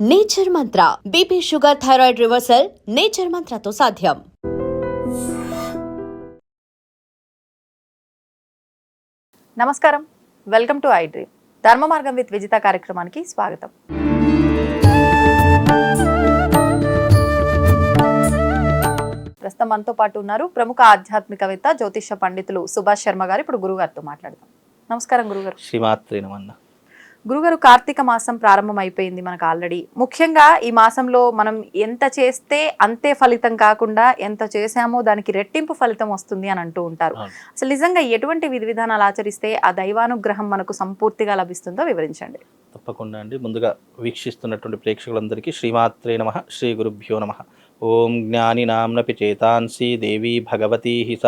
Nature mantra. BP sugar thyroid reversal nature మంత్రతో సాధ్యం. నమస్కారం. Welcome to I dream. Dharma Margam with Vijitha కార్యక్రమానికి స్వాగతం. ప్రస్తుతం మనతో పాటు ఉన్నారు ప్రముఖ ఆధ్యాత్మికవేత్త జ్యోతిష పండితులు సుభాష్ శర్మ గారు. ఇప్పుడు గురుగారితో మాట్లాడదాం. నమస్కారం గురుగారు. శ్రీమాత్రి నమన్న గురుగారు కార్తీక మాసం ప్రారంభం అయిపోయింది మనకు ఆల్రెడీ. ముఖ్యంగా ఈ మాసంలో మనం ఎంత చేస్తే అంతే ఫలితం కాకుండా ఎంత చేశామో దానికి రెట్టింపు ఫలితం వస్తుంది అని అంటూ ఉంటారు. అసలు నిజంగా ఎటువంటి విధి విధానాలు ఆచరిస్తే ఆ దైవానుగ్రహం మనకు సంపూర్తిగా లభిస్తుందో వివరించండి. తప్పకుండా అండి. ముందుగా వీక్షిస్తున్నటువంటి ప్రేక్షకులందరికీ శ్రీమాత్రే నమ శ్రీ గురుభ్యో నమ. ఓం జ్ఞాని నామ్నపి చేతాంసి దేవీ భగవతీ హిస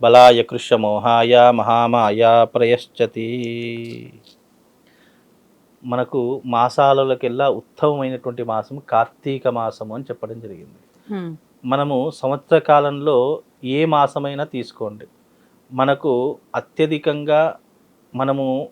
బలాయ కృష్ణమోహాయ మహామాయ ప్రయశ్చతి. మనకు మాసాలకెల్లా ఉత్తమమైనటువంటి మాసం కార్తీక మాసము అని చెప్పడం జరిగింది. మనము సంవత్సర కాలంలో ఏ మాసమైనా తీసుకోండి. మనకు అత్యధికంగా మనము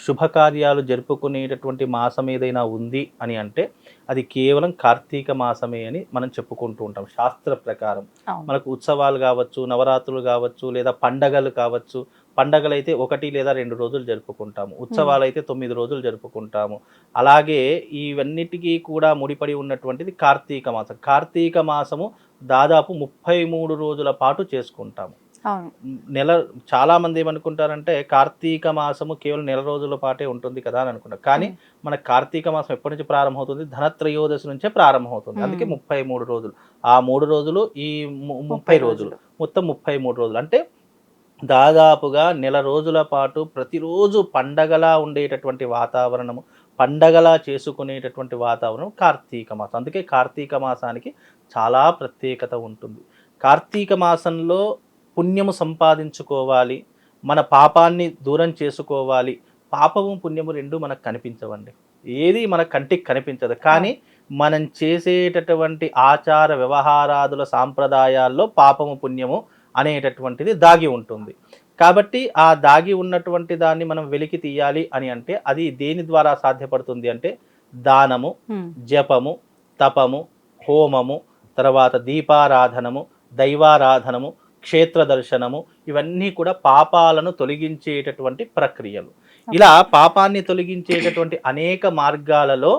శుభకార్యాలు జరుపుకునేటటువంటి మాసం ఏదైనా ఉంది అని అంటే అది కేవలం కార్తీక మాసమే అని మనం చెప్పుకుంటూ ఉంటాం శాస్త్ర ప్రకారం. మనకు ఉత్సవాలు కావచ్చు నవరాత్రులు కావచ్చు లేదా పండగలు కావచ్చు పండగలు అయితే ఒకటి లేదా రెండు రోజులు జరుపుకుంటాము. ఉత్సవాలు అయితే తొమ్మిది రోజులు జరుపుకుంటాము. అలాగే ఇవన్నిటికీ కూడా ముడిపడి ఉన్నటువంటిది కార్తీక మాసం. కార్తీక మాసము దాదాపు ముప్పై మూడు రోజుల పాటు చేసుకుంటాము. నెల చాలా మంది ఏమనుకుంటారంటే కార్తీక మాసము కేవలం నెల రోజుల పాటే ఉంటుంది కదా అని అనుకుంటారు కానీ మన కార్తీక మాసం ఎప్పటి నుంచి ప్రారంభమవుతుంది? ధనత్రయోదశి నుంచే ప్రారంభమవుతుంది. మ్మ్. అందుకే ముప్పై మూడు రోజులు. ఆ మూడు రోజులు ఈ ముప్పై రోజులు. మొత్తం ముప్పై మూడు రోజులు. అంటే దాదాపుగా నెల రోజుల పాటు ప్రతిరోజు పండగలా ఉండేటటువంటి వాతావరణము పండగలా చేసుకునేటటువంటి వాతావరణం కార్తీక మాసం. అందుకే కార్తీక మాసానికి చాలా ప్రత్యేకత ఉంటుంది. కార్తీక మాసంలో పుణ్యము సంపాదించుకోవాలి మన పాపాన్ని దూరం చేసుకోవాలి. పాపము పుణ్యము రెండు మనకు కనిపించవండి. ఏది మన కంటికి కనిపించదు. కానీ మనం చేసేటటువంటి ఆచార వ్యవహారాదుల సాంప్రదాయాల్లో పాపము పుణ్యము అనేటటువంటిది దాగి ఉంటుంది. కాబట్టి ఆ దాగి ఉన్నటువంటి దాన్ని మనం వెలికి తీయాలి అని అంటే అది దేని ద్వారా సాధ్యపడుతుంది అంటే దానము. జపము తపము హోమము తర్వాత దీపారాధనము దైవారాధనము క్షేత్ర దర్శనము ఇవన్నీ కూడా పాపాలను తొలగించేటటువంటి ప్రక్రియలు. ఇలా పాపాన్ని తొలగించేటటువంటి అనేక మార్గాలలో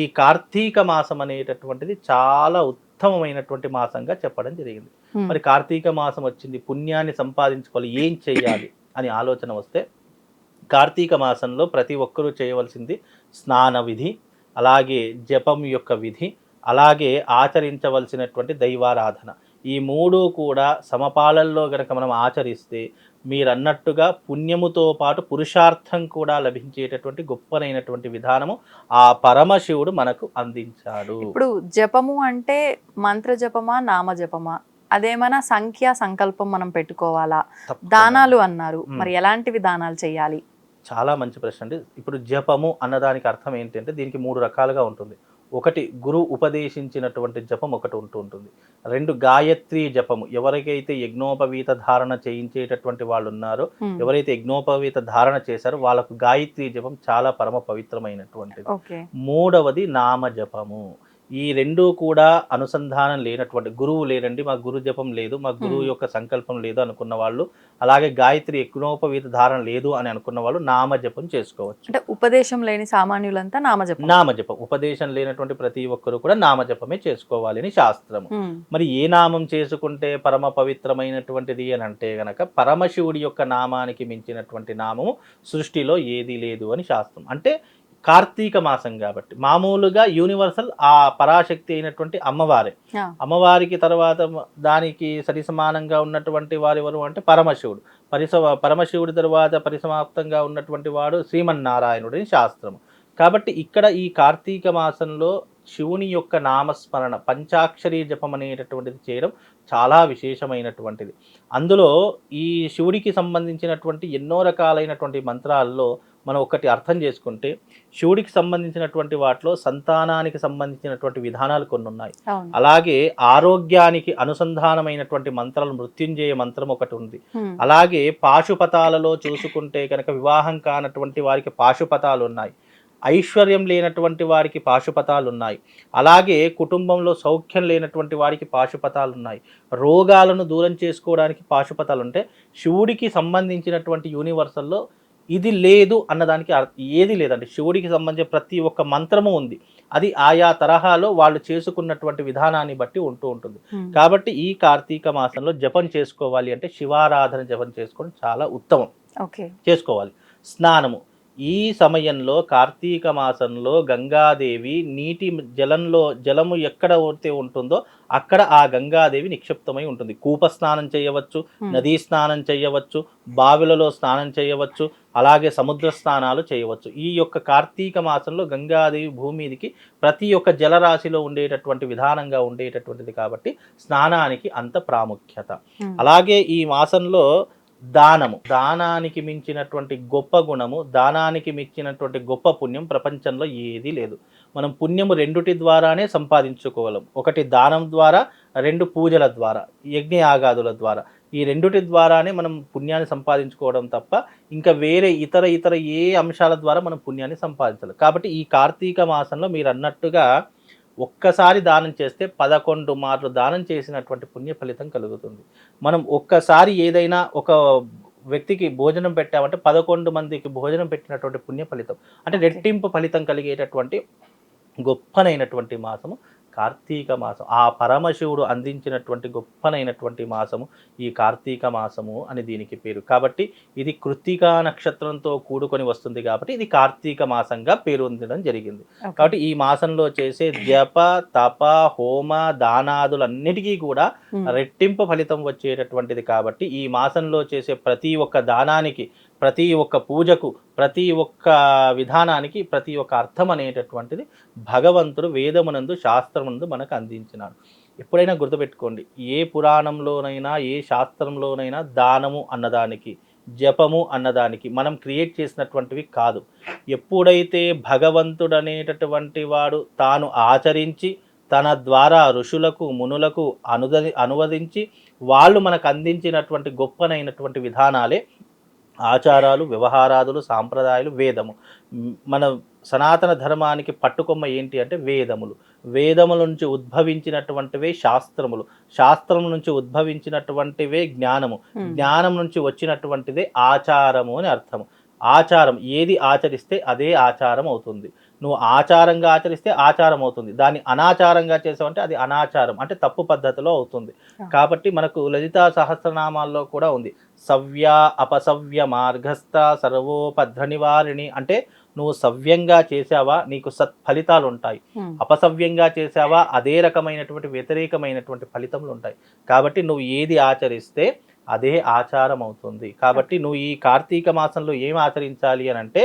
ఈ కార్తీక మాసం అనేటటువంటిది చాలా ఉత్తమమైనటువంటి మాసంగా చెప్పడం జరిగింది. మరి కార్తీక మాసం వచ్చింది పుణ్యాన్ని సంపాదించుకోవాలి ఏం చేయాలి అని ఆలోచన వస్తే కార్తీక మాసంలో ప్రతి ఒక్కరూ చేయవలసింది స్నాన విధి అలాగే జపం యొక్క విధి అలాగే ఆచరించవలసినటువంటి దైవారాధన ఈ మూడు కూడా సమపాలల్లో గనక మనం ఆచరిస్తే మీరన్నట్టుగా పుణ్యముతో పాటు పురుషార్థం కూడా లభించేటటువంటి గొప్పనైనటువంటి విధానము ఆ పరమశివుడు మనకు అందించాడు. ఇప్పుడు జపము అంటే మంత్ర జపమా నామ జపమా? అదేమైనా సంఖ్య సంకల్పం మనం పెట్టుకోవాలా. దానాలు అన్నారు. మరి ఎలాంటివి దానాలు చేయాలి? చాలా మంచి ప్రశ్న అండి. ఇప్పుడు జపము అన్నదానికి అర్థం ఏంటంటే దీనికి మూడు రకాలుగా ఉంటుంది. ఒకటి గురు ఉపదేశించినటువంటి జపం ఒకటి ఉంటూ ఉంటుంది. రెండు గాయత్రి జపము. ఎవరికైతే యజ్ఞోపవీత ధారణ చేయించేటటువంటి వాళ్ళు ఉన్నారో. ఎవరైతే యజ్ఞోపవీత ధారణ చేశారో వాళ్ళకు గాయత్రి జపం చాలా పరమ పవిత్రమైనటువంటిది. మూడవది నామ జపము ఈ రెండు కూడా అనుసంధానం లేనటువంటి గురువు లేరండి మా గురు జపం లేదు మా గురువు Hmm. యొక్క సంకల్పం లేదు అనుకున్న వాళ్ళు అలాగే గాయత్రి యజ్ఞోపవీత ధారణ లేదు అని అనుకున్న వాళ్ళు నామ జపం చేసుకోవచ్చు. అంటే ఉపదేశం లేని సామాన్యులంతా నామజపం నామజపం ఉపదేశం లేనటువంటి ప్రతి ఒక్కరు కూడా నామజపమే చేసుకోవాలి అని శాస్త్రము. హ్మ్. మరి ఏ నామం చేసుకుంటే పరమ పవిత్రమైనటువంటిది అని అంటే గనక పరమశివుడి యొక్క నామానికి మించినటువంటి నామము సృష్టిలో ఏది లేదు అని శాస్త్రం. అంటే కార్తీక మాసం కాబట్టి. మామూలుగా యూనివర్సల్ ఆ పరాశక్తి అయినటువంటి అమ్మవారే. అమ్మవారికి తర్వాత దానికి సరిసమానంగా ఉన్నటువంటి వారు ఎవరు అంటే పరమశివుడు. పరిస పరమశివుడి తర్వాత పరిసమాప్తంగా ఉన్నటువంటి వాడు శ్రీమన్నారాయణుడు అని శాస్త్రము. కాబట్టి ఇక్కడ ఈ కార్తీక మాసంలో శివుని యొక్క నామస్మరణ పంచాక్షరి జపం అనేటటువంటిది చేయడం చాలా విశేషమైనటువంటిది. అందులో ఈ శివుడికి సంబంధించినటువంటి ఎన్నో రకాలైనటువంటి మంత్రాల్లో మనం ఒకటి అర్థం చేసుకుంటే శివుడికి సంబంధించినటువంటి వాటిలో సంతానానికి సంబంధించినటువంటి విధానాలు కొన్ని ఉన్నాయి అలాగే ఆరోగ్యానికి అనుసంధానమైనటువంటి మంత్రాలు మృత్యుంజయ మంత్రం ఒకటి ఉంది. అలాగే పాశుపతాలలో చూసుకుంటే కనుక వివాహం కానటువంటి వారికి పాశుపతాలు ఉన్నాయి. ఐశ్వర్యం లేనటువంటి వారికి పాశుపతాలు ఉన్నాయి అలాగే కుటుంబంలో సౌఖ్యం లేనటువంటి వారికి పాశుపతాలు ఉన్నాయి రోగాలను దూరం చేసుకోవడానికి పాశుపతాలు ఉంటే శివుడికి సంబంధించినటువంటి యూనివర్సల్లో ఇది లేదు అన్నదానికి ఏది లేదండి. శివుడికి సంబంధించిన ప్రతి ఒక్క మంత్రము ఉంది. అది ఆయా తరహాలో వాళ్ళు చేసుకున్నటువంటి విధానాన్ని బట్టి ఉంటూ ఉంటుంది. కాబట్టి ఈ కార్తీక మాసంలో జపం చేసుకోవాలి అంటే శివారాధన జపం చేసుకోవడం చాలా ఉత్తమం. ఓకే. చేసుకోవాలి. స్నానము. ఈ సమయంలో కార్తీక మాసంలో గంగాదేవి నీటి జలంలో జలము ఎక్కడ అయితే ఉంటుందో అక్కడ ఆ గంగాదేవి నిక్షిప్తమై ఉంటుంది. కూప స్నానం చేయవచ్చు నదీ స్నానం చేయవచ్చు బావిలలో స్నానం చేయవచ్చు అలాగే సముద్ర స్నానాలు చేయవచ్చు. ఈ యొక్క కార్తీక మాసంలో గంగాదేవి భూమి మీదికి ప్రతి ఒక్క జలరాశిలో ఉండేటటువంటి విధానంగా ఉండేటటువంటిది కాబట్టి స్నానానికి అంత ప్రాముఖ్యత. అలాగే ఈ మాసంలో దానము. దానానికి మించినటువంటి గొప్ప గుణము దానానికి మించినటువంటి గొప్ప పుణ్యం ప్రపంచంలో ఏదీ లేదు. మనం పుణ్యము రెండుటి ద్వారానే సంపాదించుకోగలం. ఒకటి దానం ద్వారా రెండు పూజల ద్వారా యజ్ఞయాగాదుల ద్వారా. ఈ రెండుటి ద్వారానే మనం పుణ్యాన్ని సంపాదించుకోవడం తప్ప ఇంకా వేరే ఇతర ఇతర ఏ అంశాల ద్వారా మనం పుణ్యాన్ని సంపాదించాలి. కాబట్టి ఈ కార్తీక మాసంలో మీరు అన్నట్టుగా ఒక్కసారి దానం చేస్తే పదకొండు మార్లు దానం చేసినటువంటి పుణ్య ఫలితం కలుగుతుంది. మనం ఒక్కసారి ఏదైనా ఒక వ్యక్తికి భోజనం పెట్టామంటే పదకొండు మందికి భోజనం పెట్టినటువంటి పుణ్య ఫలితం. అంటే రెట్టింపు ఫలితం కలిగేటటువంటి గొప్పనైనటువంటి మాసము కార్తీక మాసం ఆ పరమశివుడు అందించినటువంటి గొప్పనైనటువంటి మాసము ఈ కార్తీక మాసము అని దీనికి పేరు. కాబట్టి ఇది కృత్తికా నక్షత్రంతో కూడుకొని వస్తుంది కాబట్టి ఇది కార్తీక మాసంగా పేరు పొందడం జరిగింది కాబట్టి ఈ మాసంలో చేసే జప తప హోమ దానాదులన్నిటికీ కూడా రెట్టింపు ఫలితం వచ్చేటటువంటిది కాబట్టి ఈ మాసంలో చేసే ప్రతి ఒక్క దానానికి ప్రతి ఒక్క పూజకు ప్రతి ఒక్క విధానానికి ప్రతి ఒక్క అర్థం అనేటటువంటిది భగవంతుడు వేదమునందు శాస్త్రమునందు మనకు అందించినాడు. ఎప్పుడైనా గుర్తుపెట్టుకోండి ఏ పురాణంలోనైనా ఏ శాస్త్రంలోనైనా దానము అన్నదానికి జపము అన్నదానికి మనం క్రియేట్ చేసినటువంటివి కాదు. ఎప్పుడైతే భగవంతుడు అనేటటువంటి వాడు తాను ఆచరించి తన ద్వారా ఋషులకు మునులకు అనుద అనువదించి వాళ్ళు మనకు అందించినటువంటి గొప్పనైనటువంటి విధానాలే ఆచారాలు వ్యవహారాదులు సాంప్రదాయాలు వేదము. మన సనాతన ధర్మానికి పట్టుకొమ్మ ఏంటి అంటే వేదములు. వేదముల నుంచి ఉద్భవించినటువంటివే శాస్త్రములు. శాస్త్రం నుంచి ఉద్భవించినటువంటివే జ్ఞానము. జ్ఞానం నుంచి వచ్చినటువంటిదే ఆచారము అని అర్థము. ఆచారం ఏది ఆచరిస్తే అదే ఆచారం అవుతుంది. నువ్వు ఆచారంగా ఆచరిస్తే ఆచారం అవుతుంది దాన్ని అనాచారంగా చేసావంటే అది అనాచారం. అంటే తప్పు పద్ధతిలో అవుతుంది. కాబట్టి మనకు లలితా సహస్రనామాల్లో కూడా ఉంది. సవ్య అపసవ్య మార్గస్థ సర్వోపద్ర నివారిణి అంటే నువ్వు సవ్యంగా చేసావా నీకు సత్ఫలితాలు ఉంటాయి అపసవ్యంగా చేసావా అదే రకమైనటువంటి వ్యతిరేకమైనటువంటి ఫలితములు ఉంటాయి కాబట్టి నువ్వు ఏది ఆచరిస్తే అదే ఆచారం అవుతుంది కాబట్టి నువ్వు ఈ కార్తీక మాసంలో ఏం ఆచరించాలి అని అంటే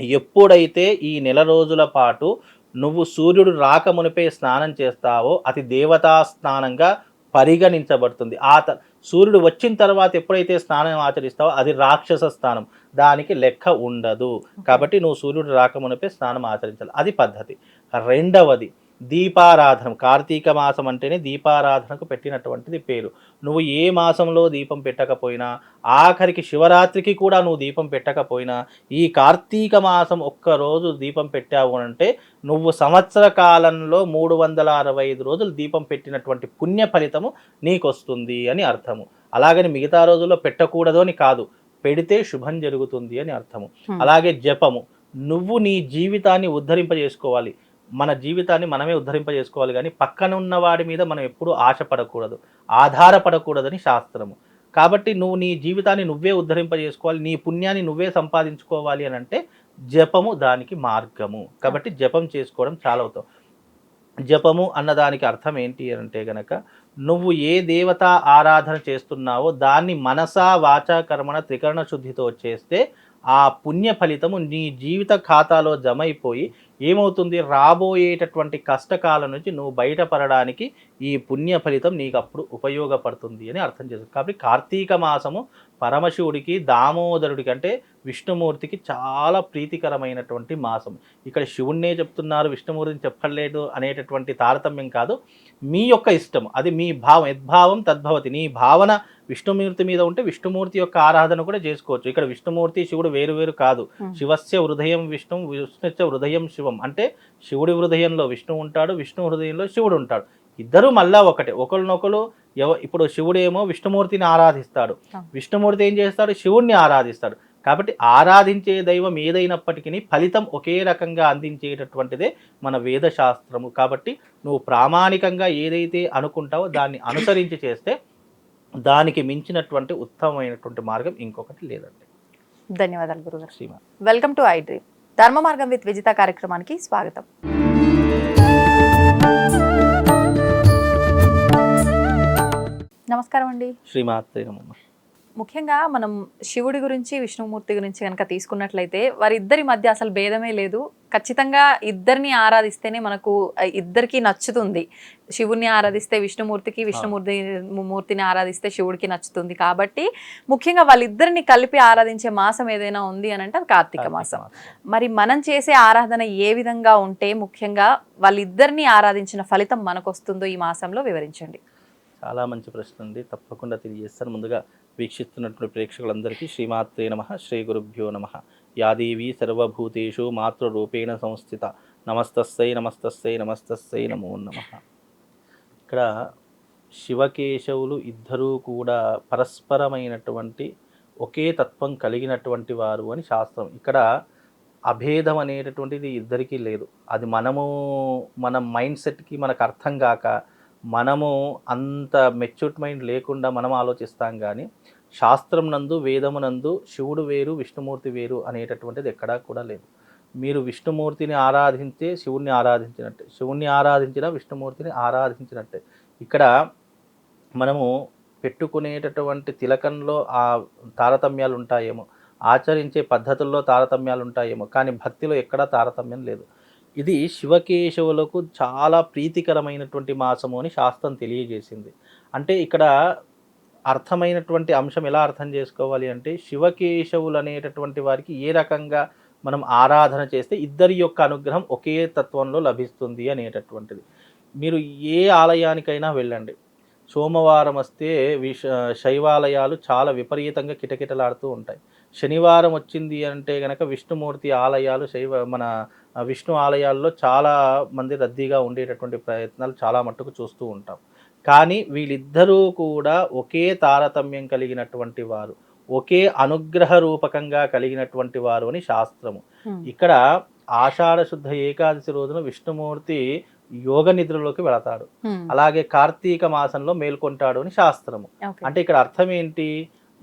ఎప్పుడైతే ఈ నెల రోజుల పాటు నువ్వు సూర్యుడు రాకమునిపే స్నానం చేస్తావో అది దేవతా స్నానంగా పరిగణించబడుతుంది. ఆ త సూర్యుడు వచ్చిన తర్వాత ఎప్పుడైతే స్నానం ఆచరిస్తావో అది రాక్షస స్నానం. దానికి లెక్క ఉండదు. కాబట్టి నువ్వు సూర్యుడు రాకమునిపే స్నానం ఆచరించాలి. అది పద్ధతి. రెండవది దీపారాధన కార్తీక మాసం అంటేనే దీపారాధనకు పెట్టినటువంటిది పేరు. నువ్వు ఏ మాసంలో దీపం పెట్టకపోయినా ఆఖరికి శివరాత్రికి కూడా నువ్వు దీపం పెట్టకపోయినా ఈ కార్తీక మాసం ఒక్క రోజు దీపం పెట్టావు అంటే నువ్వు సంవత్సర కాలంలో మూడు వందల అరవై ఐదు రోజులు దీపం పెట్టినటువంటి పుణ్య ఫలితము నీకు వస్తుంది అని అర్థము. అలాగని మిగతా రోజుల్లో పెట్టకూడదు అని కాదు పెడితే శుభం జరుగుతుంది అని అర్థము. అలాగే జపము. నువ్వు నీ జీవితాన్ని ఉద్ధరింపజేసుకోవాలి. మన జీవితాన్ని మనమే ఉద్ధరింపజేసుకోవాలి కానీ పక్కన ఉన్న వాడి మీద మనం ఎప్పుడూ ఆశపడకూడదు ఆధారపడకూడదని శాస్త్రము. కాబట్టి నువ్వు నీ జీవితాన్ని నువ్వే ఉద్ధరింపజేసుకోవాలి నీ పుణ్యాన్ని నువ్వే సంపాదించుకోవాలి అని అంటే జపము దానికి మార్గము. కాబట్టి జపం చేసుకోవడం చాలా అవుతాం జపము అన్నదానికి అర్థం ఏంటి అంటే గనక నువ్వు ఏ దేవత ఆరాధన చేస్తున్నావో దాన్ని మనసా వాచా కర్మణ త్రికరణ శుద్ధితో చేస్తే ఆ పుణ్య ఫలితము నీ జీవిత ఖాతాలో జమ అయిపోయి ఏమవుతుంది? రాబోయేటటువంటి కష్టకాలం నుంచి నువ్వు బయటపడడానికి ఈ పుణ్య ఫలితం నీకు అప్పుడు ఉపయోగపడుతుంది అని అర్థం చేసుకో. కాబట్టి కార్తీక మాసము పరమశివుడికి దామోదరుడికి అంటే విష్ణుమూర్తికి చాలా ప్రీతికరమైనటువంటి మాసం. ఇక్కడ శివుణ్ణే చెప్తున్నారు విష్ణుమూర్తిని చెప్పలేదు అనేటటువంటి తారతమ్యం కాదు. మీ యొక్క ఇష్టం అది మీ భావం యద్భావం తద్భవతి. నీ భావన విష్ణుమూర్తి మీద ఉంటే విష్ణుమూర్తి యొక్క ఆరాధన కూడా చేసుకోవచ్చు. ఇక్కడ విష్ణుమూర్తి శివుడు వేరు వేరు కాదు. శివస్య హృదయం విష్ణు విష్ణుస్య హృదయం శివం. అంటే శివుడి హృదయంలో విష్ణు ఉంటాడు విష్ణు హృదయంలో శివుడు ఉంటాడు. ఇద్దరు మళ్ళా ఒకటే. ఒకరినొకరు ఎవ ఇప్పుడు శివుడేమో విష్ణుమూర్తిని ఆరాధిస్తాడు. విష్ణుమూర్తి ఏం చేస్తాడు? శివుణ్ణి ఆరాధిస్తాడు. కాబట్టి ఆరాధించే దైవం ఏదైనప్పటికీ ఫలితం ఒకే రకంగా అందించేటటువంటిదే మన వేద శాస్త్రము కాబట్టి నువ్వు ప్రామాణికంగా ఏదైతే అనుకుంటావో దాన్ని అనుసరించి చేస్తే దానికి మించినటువంటి ఉత్తమమైనటువంటి మార్గం ఇంకొకటి లేదండి. ధన్యవాదాలు గురుగారు. Welcome to I dream. Dharma Margam with Vijitha కార్యక్రమానికి స్వాగతం. నమస్కారం అండి. ముఖ్యంగా మనం శివుడి గురించి విష్ణుమూర్తి గురించి కనుక తీసుకున్నట్లయితే వారిద్దరి మధ్య అసలు భేదమే లేదు. ఖచ్చితంగా ఇద్దరిని ఆరాధిస్తేనే మనకు ఇద్దరికి నచ్చుతుంది. శివుడిని ఆరాధిస్తే విష్ణుమూర్తికి విష్ణుమూర్తి మూర్తిని ఆరాధిస్తే శివుడికి నచ్చుతుంది. కాబట్టి ముఖ్యంగా వాళ్ళిద్దరిని కలిపి ఆరాధించే మాసం ఏదైనా ఉంది అని అంటే అది కార్తీక మాసం. మరి మనం చేసే ఆరాధన ఏ విధంగా ఉంటే ముఖ్యంగా వాళ్ళిద్దరిని ఆరాధించిన ఫలితం మనకు వస్తుందో ఈ మాసంలో వివరించండి. చాలా మంచి ప్రశ్న అండి తప్పకుండా తెలియజేస్తాను ముందుగా వీక్షిస్తున్నటువంటి ప్రేక్షకులందరికీ శ్రీమాత్రే నమ. శ్రీ గురుభ్యో నమ. యాదేవి సర్వభూతేషు మాతృరూపేణ సంస్థిత. నమస్తస్సై నమస్తస్సై నమస్తస్సై నమో నమ. ఇక్కడ శివకేశవులు ఇద్దరూ కూడా పరస్పరమైనటువంటి ఒకే తత్వం కలిగినటువంటి వారు అని శాస్త్రం. ఇక్కడ అభేదం అనేటటువంటిది ఇద్దరికీ లేదు. అది మనము మన మైండ్ సెట్కి మనకు అర్థం కాక మనము అంత మెచ్యూర్డ్ మైండ్ లేకుండా మనం ఆలోచిస్తాం కానీ శాస్త్రం నందు వేదమునందు శివుడు వేరు విష్ణుమూర్తి వేరు అనేటటువంటిది ఎక్కడా కూడా లేదు. మీరు విష్ణుమూర్తిని ఆరాధించే శివుణ్ణి ఆరాధించినట్టే శివుణ్ణి ఆరాధించిన విష్ణుమూర్తిని ఆరాధించినట్టే. ఇక్కడ మనము పెట్టుకునేటటువంటి తిలకంలో ఆ తారతమ్యాలు ఉంటాయేమో ఆచరించే పద్ధతుల్లో తారతమ్యాలు ఉంటాయేమో కానీ భక్తిలో ఎక్కడా తారతమ్యం లేదు. ఇది శివకేశవులకు చాలా ప్రీతికరమైనటువంటి మాసము అని శాస్త్రం తెలియజేసింది. అంటే ఇక్కడ అర్థమైనటువంటి అంశం ఎలా అర్థం చేసుకోవాలి అంటే శివకేశవులు అనేటటువంటి వారికి ఏ రకంగా మనం ఆరాధన చేస్తే ఇద్దరి యొక్క అనుగ్రహం ఒకే తత్వంలో లభిస్తుంది అనేటటువంటిది. మీరు ఏ ఆలయానికైనా వెళ్ళండి. సోమవారం వస్తే విష శైవాలయాలు చాలా విపరీతంగా కిటకిటలాడుతూ ఉంటాయి. శనివారం వచ్చింది అంటే గనక విష్ణుమూర్తి ఆలయాలు శైవ మన విష్ణు ఆలయాల్లో చాలా మంది రద్దీగా ఉండేటటువంటి ప్రయత్నాలు చాలా మట్టుకు చూస్తూ ఉంటాం. కానీ వీళ్ళిద్దరూ కూడా ఒకే తారతమ్యం కలిగినటువంటి వారు ఒకే అనుగ్రహ రూపకంగా కలిగినటువంటి వారు అని శాస్త్రము. ఇక్కడ ఆషాఢ శుద్ధ ఏకాదశి రోజున విష్ణుమూర్తి యోగ నిద్రలోకి వెళతాడు. అలాగే కార్తీక మాసంలో మేల్కొంటాడు అని శాస్త్రము. అంటే ఇక్కడ అర్థం ఏంటి?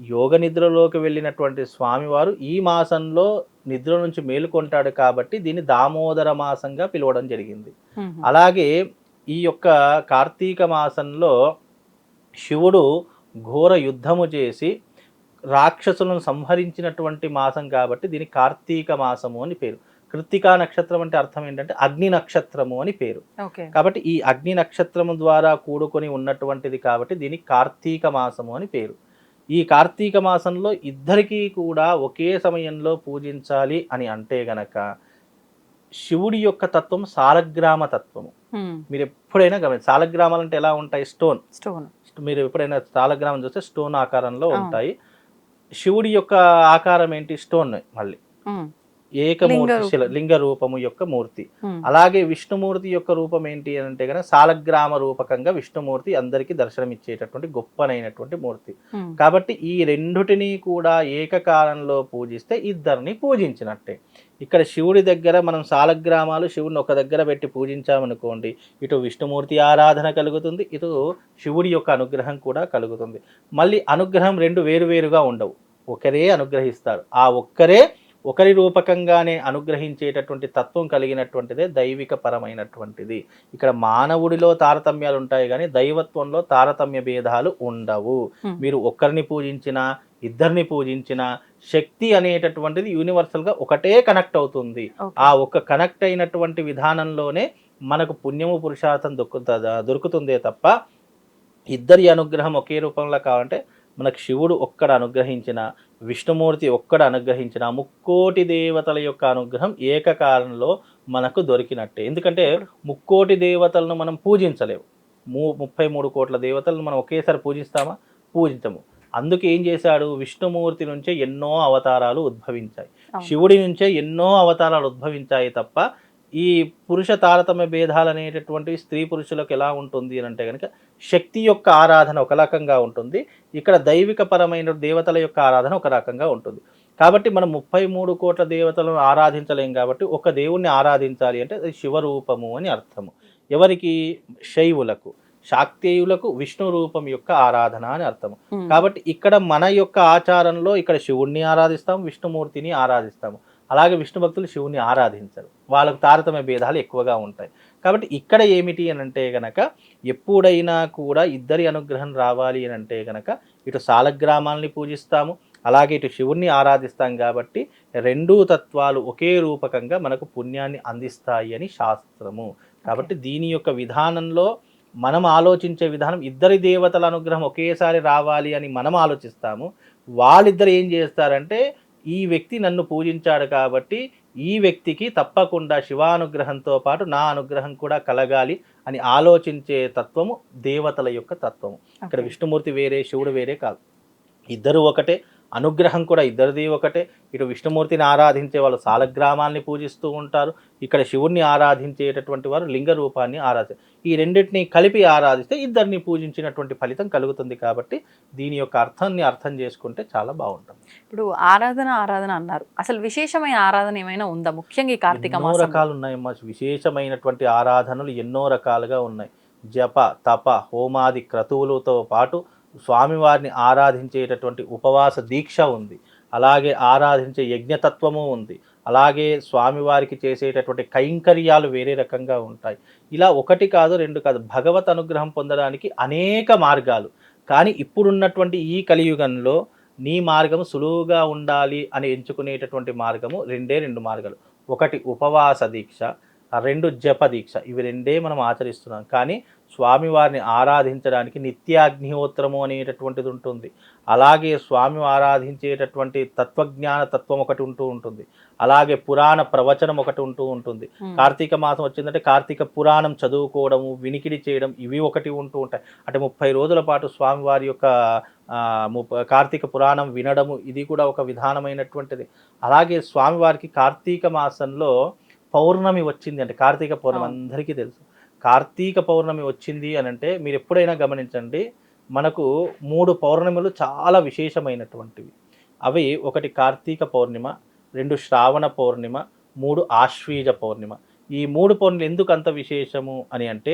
యోగ నిద్రలోకి వెళ్ళినటువంటి స్వామివారు ఈ మాసంలో నిద్ర నుంచి మేలుకొంటాడు కాబట్టి దీన్ని దామోదర మాసంగా పిలవడం జరిగింది. అలాగే ఈ యొక్క కార్తీక మాసంలో శివుడు ఘోర యుద్ధము చేసి రాక్షసులను సంహరించినటువంటి మాసం కాబట్టి దీని కార్తీక మాసము అని పేరు. కృత్తికా నక్షత్రం అంటే అర్థం ఏంటంటే అగ్ని నక్షత్రము అని పేరు. కాబట్టి ఈ అగ్ని నక్షత్రము ద్వారా కూడుకొని ఉన్నటువంటిది కాబట్టి దీనికి కార్తీక మాసము అని పేరు. ఈ కార్తీక మాసంలో ఇద్దరికీ కూడా ఒకే సమయంలో పూజించాలి అని అంటే గనక శివుడి యొక్క తత్వం సాలగ్రామ తత్వము. మీరు ఎప్పుడైనా గమనించి సాలగ్రామాలు అంటే ఎలా ఉంటాయి? స్టోన్. స్టోన్. మీరు ఎప్పుడైనా సాలగ్రామం చూస్తే స్టోన్ ఆకారంలో. ఉంటాయి. శివుడి యొక్క ఆకారం ఏంటి? స్టోన్ మళ్ళీ. ఏకమూర్తి లింగ శిల. లింగ రూపము యొక్క మూర్తి. అలాగే విష్ణుమూర్తి యొక్క రూపం ఏంటి అని అంటే కనుక సాలగ్రామ రూపకంగా విష్ణుమూర్తి అందరికీ దర్శనమిచ్చేటటువంటి గొప్పనైనటువంటి మూర్తి. కాబట్టి ఈ రెండుటిని కూడా ఏకకాలంలో పూజిస్తే ఇద్దరిని పూజించినట్టే. ఇక్కడ శివుడి దగ్గర మనం సాలగ్రామాలు శివుడిని ఒక దగ్గర పెట్టి పూజించామనుకోండి ఇటు విష్ణుమూర్తి ఆరాధన కలుగుతుంది ఇటు శివుడి యొక్క అనుగ్రహం కూడా కలుగుతుంది. మళ్ళీ అనుగ్రహం రెండు వేరువేరుగా ఉండవు. ఒకరే అనుగ్రహిస్తాడు ఆ ఒక్కరే ఒకరి రూపకంగానే అనుగ్రహించేటటువంటి తత్వం కలిగినటువంటిదే దైవిక పరమైనటువంటిది ఇక్కడ మానవుడిలో తారతమ్యాలు ఉంటాయి కానీ దైవత్వంలో తారతమ్య భేదాలు ఉండవు. మీరు ఒక్కరిని పూజించినా ఇద్దరిని పూజించినా శక్తి అనేటటువంటిది యూనివర్సల్గా ఒకటే కనెక్ట్ అవుతుంది. ఆ ఒక్క కనెక్ట్ అయినటువంటి విధానంలోనే మనకు పుణ్యము పురుషార్థం దొరుకుతుందా దొరుకుతుందే తప్ప ఇద్దరి అనుగ్రహం ఒకే రూపంలో కావాలంటే మనకు శివుడు ఒక్కడ అనుగ్రహించిన విష్ణుమూర్తి ఒక్కడ అనుగ్రహించిన ముక్కోటి దేవతల యొక్క అనుగ్రహం ఏకకాలంలో మనకు దొరికినట్టే. ఎందుకంటే ముక్కోటి దేవతలను మనం పూజించలేము. ము ముప్పై మూడు కోట్ల దేవతలను మనం ఒకేసారి పూజిస్తామా? పూజించము. అందుకే ఏం చేశాడు? విష్ణుమూర్తి నుంచే ఎన్నో అవతారాలు ఉద్భవించాయి. శివుడి నుంచే ఎన్నో అవతారాలు ఉద్భవించాయి తప్ప ఈ పురుష తారతమ్య భేదాలు అనేటటువంటివి స్త్రీ పురుషులకు ఎలా ఉంటుంది అని అంటే కనుక శక్తి యొక్క ఆరాధన ఒక రకంగా ఉంటుంది. ఇక్కడ దైవిక పరమైన దేవతల యొక్క ఆరాధన ఒక రకంగా ఉంటుంది. కాబట్టి మనం ముప్పై మూడు కోట్ల దేవతలను ఆరాధించలేం కాబట్టి ఒక దేవుణ్ణి ఆరాధించాలి అంటే అది శివరూపము అని అర్థము. ఎవరికి? శైవులకు. శాక్తేయులకు విష్ణు రూపం యొక్క ఆరాధన అని అర్థము. ఉమ్. కాబట్టి ఇక్కడ మన యొక్క ఆచారంలో ఇక్కడ శివుణ్ణి ఆరాధిస్తాం విష్ణుమూర్తిని ఆరాధిస్తాము. అలాగే విష్ణు భక్తులు శివుని ఆరాధించరు. వాళ్ళకు తారతమ్య భేదాలు ఎక్కువగా ఉంటాయి. కాబట్టి ఇక్కడ ఏమిటి అని అంటే గనక ఎప్పుడైనా కూడా ఇద్దరి అనుగ్రహం రావాలి అని అంటే గనక ఇటు సాలగ్రామాల్ని పూజిస్తాము అలాగే ఇటు శివుణ్ణి ఆరాధిస్తాం కాబట్టి రెండూ తత్వాలు ఒకే రూపకంగా మనకు పుణ్యాన్ని అందిస్తాయి అని శాస్త్రము. కాబట్టి దీని యొక్క విధానంలో మనం ఆలోచించే విధానం ఇద్దరి దేవతల అనుగ్రహం ఒకేసారి రావాలి అని మనం ఆలోచిస్తాము. వాళ్ళిద్దరు ఏం చేస్తారంటే ఈ వ్యక్తి నన్ను పూజించాడు కాబట్టి ఈ వ్యక్తికి తప్పకుండా శివానుగ్రహంతో పాటు నా అనుగ్రహం కూడా కలగాలి అని ఆలోచించే తత్వము దేవతల యొక్క తత్వము. ఇక్కడ. విష్ణుమూర్తి వేరే శివుడు వేరే కాదు. ఇద్దరు ఒకటే. అనుగ్రహం కూడా ఇద్దరిది ఒకటే. ఇటు విష్ణుమూర్తిని ఆరాధించే వాళ్ళు సాలగ్రామాల్ని పూజిస్తూ ఉంటారు. ఇక్కడ శివుణ్ణి ఆరాధించేటటువంటి వారు లింగ రూపాన్ని ఆరాధి ఈ రెండింటిని కలిపి ఆరాధిస్తే ఇద్దరిని పూజించినటువంటి ఫలితం కలుగుతుంది కాబట్టి దీని యొక్క అర్థాన్ని అర్థం చేసుకుంటే చాలా బాగుంటుంది. ఇప్పుడు ఆరాధన ఆరాధన అన్నారు. అసలు విశేషమైన ఆరాధన ఏమైనా ఉందా? ముఖ్యంగా ఈ కార్తీక ఎన్నో రకాలు ఉన్నాయమ్మా విశేషమైనటువంటి ఆరాధనలు ఎన్నో రకాలుగా ఉన్నాయి. జప తప హోమాది క్రతువులతో పాటు స్వామివారిని ఆరాధించేటటువంటి ఉపవాస దీక్ష ఉంది. అలాగే ఆరాధించే యజ్ఞతత్వము ఉంది. అలాగే స్వామివారికి చేసేటటువంటి కైంకర్యాలు వేరే రకంగా ఉంటాయి. ఇలా ఒకటి కాదు రెండు కాదు భగవత్ అనుగ్రహం పొందడానికి అనేక మార్గాలు. కానీ ఇప్పుడున్నటువంటి ఈ కలియుగంలో నీ మార్గము సులువుగా ఉండాలి అని ఎంచుకునేటటువంటి మార్గము రెండే రెండు మార్గాలు. ఒకటి ఉపవాస దీక్ష రెండు జప దీక్ష. ఇవి రెండే మనం ఆచరిస్తున్నాం. కానీ స్వామివారిని ఆరాధించడానికి నిత్యాగ్నిహోత్రము అనేటటువంటిది ఉంటుంది. అలాగే స్వామి ఆరాధించేటటువంటి తత్వజ్ఞాన తత్వం ఒకటి ఉంటూ ఉంటుంది. అలాగే పురాణ ప్రవచనం ఒకటి ఉంటూ ఉంటుంది. కార్తీక మాసం వచ్చిందంటే కార్తీక పురాణం చదువుకోవడము వినికిడి చేయడం ఇవి ఒకటి ఉంటూ ఉంటాయి. అంటే ముప్పై రోజుల పాటు స్వామివారి యొక్క కార్తీక పురాణం వినడము ఇది కూడా ఒక విధానమైనటువంటిది. అలాగే స్వామివారికి కార్తీక మాసంలో పౌర్ణమి వచ్చింది అంటే కార్తీక పౌర్ణమి. అందరికీ తెలుసు. కార్తీక పౌర్ణమి వచ్చింది అని అంటే మీరు ఎప్పుడైనా గమనించండి మనకు మూడు పౌర్ణమిలు చాలా విశేషమైనటువంటివి. అవి ఒకటి కార్తీక పౌర్ణిమ రెండు శ్రావణ పౌర్ణిమ మూడు ఆశ్వీజ పౌర్ణిమ. ఈ మూడు పౌర్ణిమలు ఎందుకు అంత విశేషము అని అంటే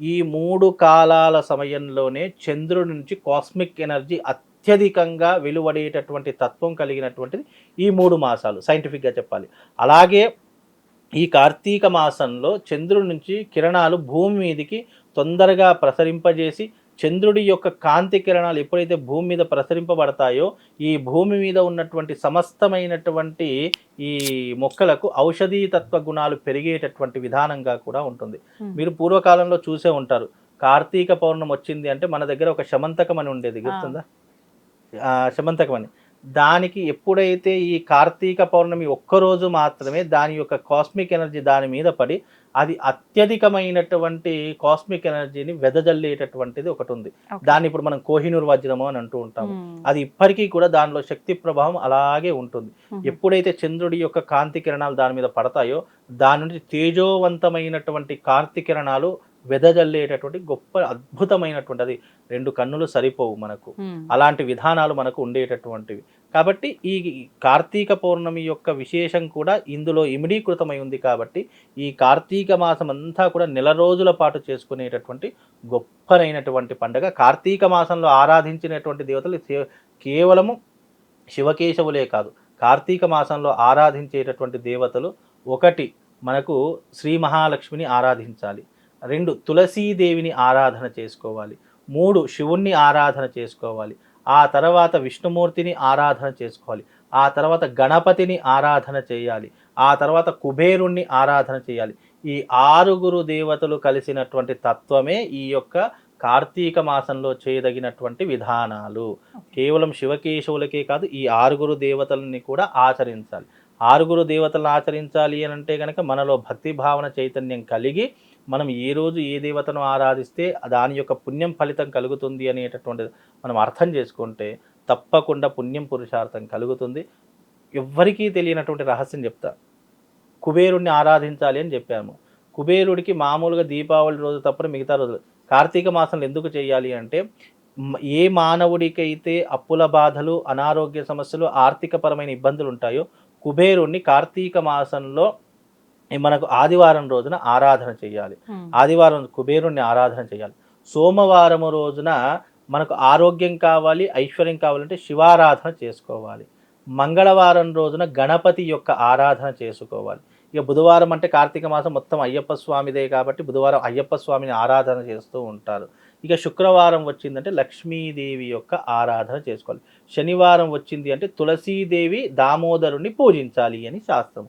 ఈ మూడు కాలాల సమయంలోనే చంద్రుడి నుంచి కాస్మిక్ ఎనర్జీ అత్యధికంగా వెలువడేటటువంటి తత్వం కలిగినటువంటిది ఈ మూడు మాసాలు. సైంటిఫిక్గా చెప్పాలి. అలాగే ఈ కార్తీక మాసంలో చంద్రుడి నుంచి కిరణాలు భూమి మీదకి తొందరగా ప్రసరింపజేసి చంద్రుడి యొక్క కాంతి కిరణాలు ఎప్పుడైతే భూమి మీద ప్రసరింపబడతాయో ఈ భూమి మీద ఉన్నటువంటి సమస్తమైనటువంటి ఈ మొక్కలకు ఔషధీ తత్వ గుణాలు పెరిగేటటువంటి విధానంగా కూడా ఉంటుంది. మీరు పూర్వకాలంలో చూసే ఉంటారు. కార్తీక పౌర్ణమి వచ్చింది అంటే మన దగ్గర ఒక శమంతకం అని ఉండేది గుర్తుందా? శమంతకం అని. దానికి ఎప్పుడైతే ఈ కార్తీక పౌర్ణమి ఒక్కరోజు మాత్రమే దాని యొక్క కాస్మిక్ ఎనర్జీ దాని మీద పడి అది అత్యధికమైనటువంటి కాస్మిక్ ఎనర్జీని వెదజల్లేటటువంటిది ఒకటి ఉంది. దాన్ని ఇప్పుడు మనం కోహినూర్ వజ్రము అని అంటూ ఉంటాము. అది ఇప్పటికీ కూడా దానిలో శక్తి ప్రభావం అలాగే ఉంటుంది. ఎప్పుడైతే చంద్రుడి యొక్క కాంతి కిరణాలు దాని మీద పడతాయో దాని నుంచి తేజోవంతమైనటువంటి కాంతి కిరణాలు వెదజల్లేటటువంటి గొప్ప అద్భుతమైనటువంటి అది రెండు కన్నులు సరిపోవు మనకు. అలాంటి విధానాలు మనకు ఉండేటటువంటివి. కాబట్టి ఈ కార్తీక పౌర్ణమి యొక్క విశేషం కూడా ఇందులో ఇమిడీకృతమై ఉంది కాబట్టి ఈ కార్తీక మాసం అంతా కూడా నెల రోజుల పాటు చేసుకునేటటువంటి గొప్పనైనటువంటి పండుగ. కార్తీక మాసంలో ఆరాధించినటువంటి దేవతలు కేవలము శివకేశవులే కాదు. కార్తీక మాసంలో ఆరాధించేటటువంటి దేవతలు ఒకటి మనకు శ్రీ మహాలక్ష్మిని ఆరాధించాలి. రెండు తులసీదేవిని ఆరాధన చేసుకోవాలి. మూడు శివుణ్ణి ఆరాధన చేసుకోవాలి. ఆ తర్వాత విష్ణుమూర్తిని ఆరాధన చేసుకోవాలి. ఆ తర్వాత గణపతిని ఆరాధన చేయాలి. ఆ తర్వాత కుబేరుణ్ణి ఆరాధన చేయాలి. ఈ ఆరుగురు దేవతలు కలిసినటువంటి తత్వమే ఈ యొక్క కార్తీక మాసంలో చేయదగినటువంటి విధానాలు. కేవలం శివకేశవులకే కాదు ఈ ఆరుగురు దేవతలని కూడా ఆచరించాలి. ఆరుగురు దేవతలను ఆచరించాలి అని అంటే కనుక మనలో భక్తి భావన చైతన్యం కలిగి మనం ఏ రోజు ఏ దేవతను ఆరాధిస్తే దాని యొక్క పుణ్యం ఫలితం కలుగుతుంది అనేటటువంటి మనం అర్థం చేసుకుంటే తప్పకుండా పుణ్యం పురుషార్థం కలుగుతుంది. ఎవ్వరికీ తెలియనటువంటి రహస్యం చెప్తా. కుబేరుణ్ణి ఆరాధించాలి అని చెప్పాము. కుబేరుడికి మామూలుగా దీపావళి రోజు తప్ప మిగతా రోజులు. కార్తీక మాసంలో ఎందుకు చేయాలి అంటే ఏ మానవుడికైతే అప్పుల బాధలు అనారోగ్య సమస్యలు ఆర్థికపరమైన ఇబ్బందులు ఉంటాయో కుబేరుణ్ణి కార్తీక మాసంలో మనకు ఆదివారం రోజున ఆరాధన చేయాలి. ఆదివారం కుబేరుణ్ణి ఆరాధన చేయాలి సోమవారం రోజున మనకు ఆరోగ్యం కావాలి ఐశ్వర్యం కావాలంటే శివారాధన చేసుకోవాలి. మంగళవారం రోజున గణపతి యొక్క ఆరాధన చేసుకోవాలి. ఇక బుధవారం అంటే కార్తీక మాసం మొత్తం అయ్యప్ప స్వామిదే కాబట్టి బుధవారం అయ్యప్ప స్వామిని ఆరాధన చేస్తూ ఉంటారు. ఇక శుక్రవారం వచ్చిందంటే లక్ష్మీదేవి యొక్క ఆరాధన చేసుకోవాలి. శనివారం వచ్చింది అంటే తులసీదేవి దామోదరుని పూజించాలి అని శాస్త్రం.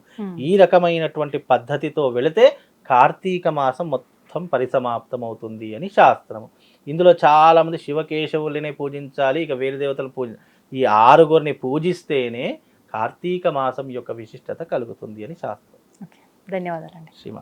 ఈ రకమైనటువంటి పద్ధతితో వెళితే కార్తీక మాసం మొత్తం పరిసమాప్తం అవుతుంది అని శాస్త్రం. ఇందులో చాలా మంది శివకేశవులనే పూజించాలి ఇక వేరే దేవతలు పూజ ఈ ఆరుగురిని పూజిస్తేనే కార్తీక మాసం యొక్క విశిష్టత కలుగుతుంది అని శాస్త్రం. ధన్యవాదాలండి. శ్రీమ